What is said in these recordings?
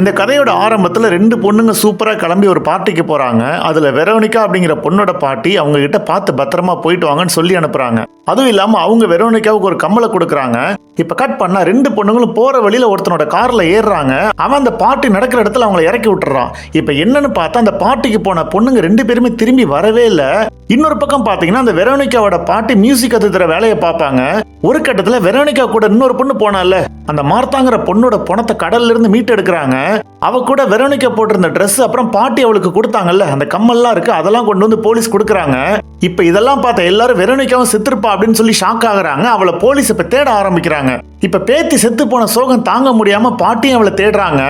இந்த கதையோட ஆரம்பத்தில் ரெண்டு பொண்ணுங்க சூப்பராக கிளம்பி ஒரு பார்ட்டிக்கு போகிறாங்க அதில் வெரோனிகா அப்படிங்கிற பொண்ணோட பாட்டி அவங்க கிட்ட பார்த்து பத்திரமா போயிட்டு வாங்கன்னு சொல்லி அனுப்புகிறாங்க அதுவும் இல்லாமல் அவங்க வெரோனிகாவுக்கு ஒரு கம்மலை கொடுக்குறாங்க. இப்போ கட் பண்ணால் ரெண்டு பொண்ணுங்களும் போகிற வழியில் ஒருத்தனோட காரில் ஏறுறாங்க. அவன் அந்த பாட்டி நடக்கிற இடத்துல அவங்கள இறக்கி விட்டுறான். இப்போ என்னன்னு பார்த்தா அந்த பாட்டிக்கு போன பொண்ணுங்க ரெண்டு பேருமே திரும்பி வரவே இல்லை. இன்னொரு பக்கம் பார்த்தீங்கன்னா அந்த வெரோனிகாவோட பாட்டி மியூசிக் கத்துக்கிற வேலையை பார்ப்பாங்க. ஒரு கட்டத்தில் வெரோனிகா கூட இன்னொரு பொண்ணு போனால அந்த மார்த்தாங்கிற பொண்ணோட பணத்தை கடல்ல இருந்து மீட்டு எடுக்கிறாங்க அவ கூட வெரோனிகா போட்டிருந்த ட்ரெஸ் அப்புறம் பாட்டி அவளுக்கு கொடுத்தாங்கல்ல அந்த கம்மல்லாம் இருக்கு அதெல்லாம் கொண்டு வந்து போலீஸ் கொடுக்குறாங்க. இப்ப இதெல்லாம் பார்த்த எல்லாரும் வெரோனிகாவும் செத்துருப்பா அப்படின்னு சொல்லி ஷாக் ஆகுறாங்க. அவளை போலீஸ் இப்ப தேட ஆரம்பிக்கிறாங்க. இப்ப பேத்தி செத்து போன சோகம் தாங்க முடியாம பாட்டியும் அவளை தேடுறாங்க.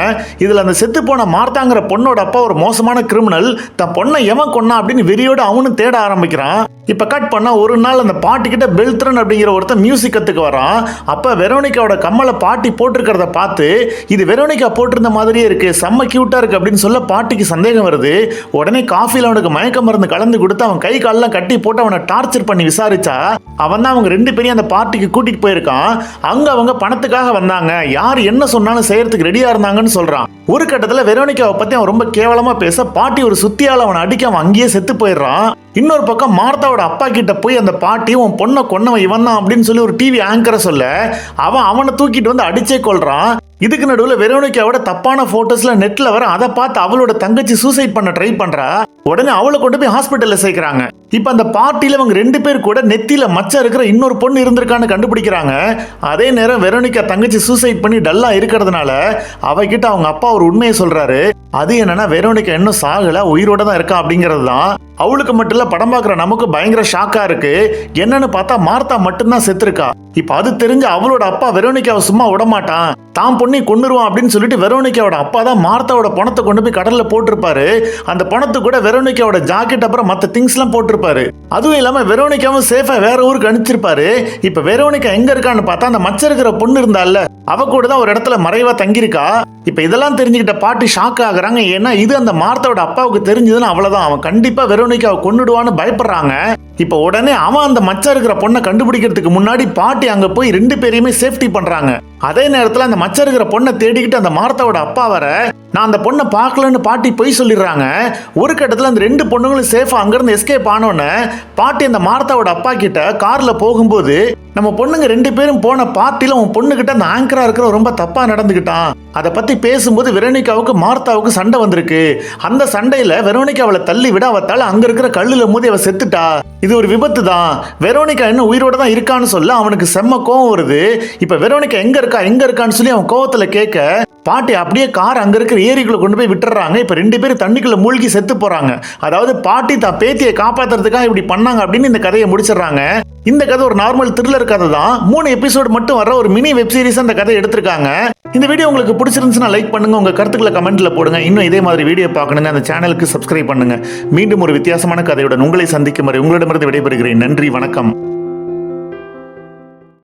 இதுல அந்த செத்து போன மார்த்தாங்கிற பொண்ணோட அப்பா ஒரு மோசமான கிரிமினல் தன் பொண்ணை எவன் கொன்னா அப்படின்னு வெறியோட அவனும் தேட ஆரம்பிக்கிறான். இப்ப கட் பண்ணா ஒரு நாள் அந்த பாட்டி கிட்ட பெல்த்ரன் அப்படிங்கிற ஒருத்தன் மியூசிக் கத்துக்க வரான். அப்ப வெரோனிகாவோட கம்மலை பாட்டி போட்டிருக்கிறத பார்த்து இது வெரோனிகா போட்டிருந்த மாதிரி மாதிரியே இருக்கு. செம்ம க்யூட்டாக இருக்கு அப்படின்னு சொல்ல பாட்டிக்கு சந்தேகம் வருது. உடனே காஃபியில் அவனுக்கு மயக்க மருந்து கலந்து கொடுத்து அவன் கை காலெல்லாம் கட்டி போட்டு அவனை டார்ச்சர் பண்ணி விசாரிச்சா அவன் தான் அவங்க ரெண்டு பேரையும் அந்த பார்ட்டிக்கு கூட்டிகிட்டு போயிருக்கான். அங்க அவங்க பணத்துக்காக வந்தாங்க. யார் என்ன சொன்னாலும் செய்யறதுக்கு ரெடியாக இருந்தாங்கன்னு சொல்கிறான் ஒரு கட்டத்தில் வெரோனிக்காவை பற்றி அவன் ரொம்ப கேவலமாக பேச பாட்டி ஒரு சுத்தியால் அவனை அடிக்க அவன் அங்கேயே செத்து போயிடுறான். இன்னொரு பக்கம் மார்த்தாவோட அப்பா கிட்ட போய் அந்த பாட்டி உன் பொண்ணை கொன்னவன் இவன் தான் அப்படின்னு சொல்லி ஒரு டிவி ஆங்கரை சொல்ல அவன் அவனை தூக்கிட்டு வந்து அடிச்சே கொள்றான் இதுக்கு நடுவில் வெரோனிக்காவோட தப்பான போட்டோஸ்ல நெட்ல வர அதை பார்த்து அவளோட தங்கச்சி சூசைட் பண்ண ட்ரை பண்றா? உடனே அவளை கொண்டு போய் ஹாஸ்பிட்டல்ல சேர்க்குறாங்க. இப்போ அந்த பார்ட்டியில அவங்க ரெண்டு பேர் கூட நெத்தியில மச்சம் இருக்கிற இன்னொரு பொண்ணு இருந்திருக்கான்னு கண்டுபிடிக்கிறாங்க. அதே நேரம் வெரோனிக்கா தங்கச்சி சூசைட் பண்ணி டல்லா இருக்கிறதுனால அவகிட்ட அவங்க அப்பா ஒரு உண்மையை சொல்றாரு. அது என்னன்னா வெரோனிக்கா இன்னும் சாகல உயிரோட தான் இருக்கா அப்படிங்கிறது தான் அவளுக்கு மட்டும் இல்ல படம் பார்க்குற நமக்கு பயங்கர ஷாக்கா இருக்கு. என்னன்னு பார்த்தா மார்த்தா மட்டும்தான் செத்துருக்கா. இப்ப அது தெரிஞ்சு அவளோட அப்பா வெரோனிக்காவை சும்மா விடமாட்டான். தான் பொண்ணி கொண்டுருவான் அப்படின்னு சொல்லிட்டு வெரோனிக்காவோட அப்பா தான் மார்த்தாவோட பணத்தை கொண்டு போய் கடல்ல போட்டிருப்பாரு. அந்த பணத்து கூட வெரோனிக்காவோட ஜாக்கெட் அப்புறம் மற்ற திங்ஸ்லாம் போட்டிருப்பாரு. அதுவும் இல்லாம வெரோனிக்காவும் சேஃபா வேற ஊருக்கு அனுப்பிச்சிருப்பாரு. இப்ப வெரோனிக்கா எங்க இருக்கான்னு பார்த்தா அந்த மச்ச இருக்கிற பொண்ணு இருந்தால அவ கூட தான் ஒரு இடத்துல மறைவா தங்கியிருக்கா. இப்போ இதெல்லாம் தெரிஞ்சுக்கிட்ட பாட்டி ஷாக் ஆகுறாங்க. ஏன்னா இது அந்த மார்த்தாவோட அப்பாவுக்கு தெரிஞ்சதுன்னு அவ்வளோதான் அவன் கண்டிப்பா வெரோனிகாவை கொண்டுடுவான்னு பயப்படுறாங்க. இப்போ உடனே அவன் அந்த மச்சா இருக்கிற பொண்ணை கண்டுபிடிக்கிறதுக்கு முன்னாடி பாட்டி அங்கே போய் ரெண்டு பேரையுமே சேஃப்டி பண்றாங்க. அதே நேரத்தில் அந்த மச்ச இருக்கிற பொண்ணை தேடிக்கிட்டு அந்த மார்த்தாவோட அப்பா வர நான் அந்த பொண்ணை பார்க்கலன்னு பாட்டி பொய் சொல்லிடுறாங்க. ஒரு கட்டத்தில் அந்த ரெண்டு பொண்ணுங்களும் சேஃபாக அங்கிருந்து எஸ்கேப் ஆனோன்னு பாட்டி அந்த மார்த்தாவோட அப்பா கிட்ட காரில் போகும்போது நம்ம பொண்ணுங்க ரெண்டு பேரும் போன பார்ட்டில உன் பொண்ணுகிட்ட அந்த ஆங்கராக இருக்கிற ரொம்ப தப்பாக நடந்துக்கிட்டான் அதை பத்தி பேசும்போது வெரோனிகாவுக்கு மார்த்தாவுக்கு சண்டை வந்திருக்கு. அந்த சண்டையில வெரோனிகா அவளை தள்ளி விட அவத்தால் அங்க இருக்கிற கல்லில் மோதி அவள் செத்துட்டா. இது ஒரு விபத்து தான் வெரோனிகா இன்னும் உயிரோட தான் இருக்கான்னு சொல்ல அவனுக்கு செம்ம கோவம் வருது. இப்போ வெரோனிகா எங்க இருக்கா எங்க இருக்கான்னு சொல்லி அவன் கோவத்துல கேட்க பாட்டி அப்படியே கார் அங்க இருக்கிற ஏரிக்குள்ள கொண்டு போய் விட்டுறாங்க. இப்ப ரெண்டு பேரும் தண்ணிக்குள்ள மூழ்கி செத்து போறாங்க. அதாவது பாட்டி தான் பேத்தியை காப்பாத்துறதுக்காக இப்படி பண்ணாங்க அப்படின்னு இந்த கதையை முடிச்சிடுறாங்க. இந்த கதை ஒரு நார்மல் த்ரில்லர் கதை தான். மூணு எபிசோடு மட்டும் வர ஒரு மினி வெப் சீரிஸ் அந்த கதை எடுத்திருக்காங்க. இந்த வீடியோ உங்களுக்கு பிடிச்சிருந்துச்சுன்னா லைக் பண்ணுங்க. உங்க கருத்துக்களை கமெண்ட்ல போடுங்க. இன்னும் இதே மாதிரி வீடியோ பார்க்கணுங்க. அந்த சேனலுக்கு சப்ஸ்கிரைப் பண்ணுங்க. மீண்டும் ஒரு வித்தியாசமான கதையுடன் உங்களை சந்திக்கும் வரை உங்களிடமிருந்து விடைபெறுகிறேன். நன்றி வணக்கம்.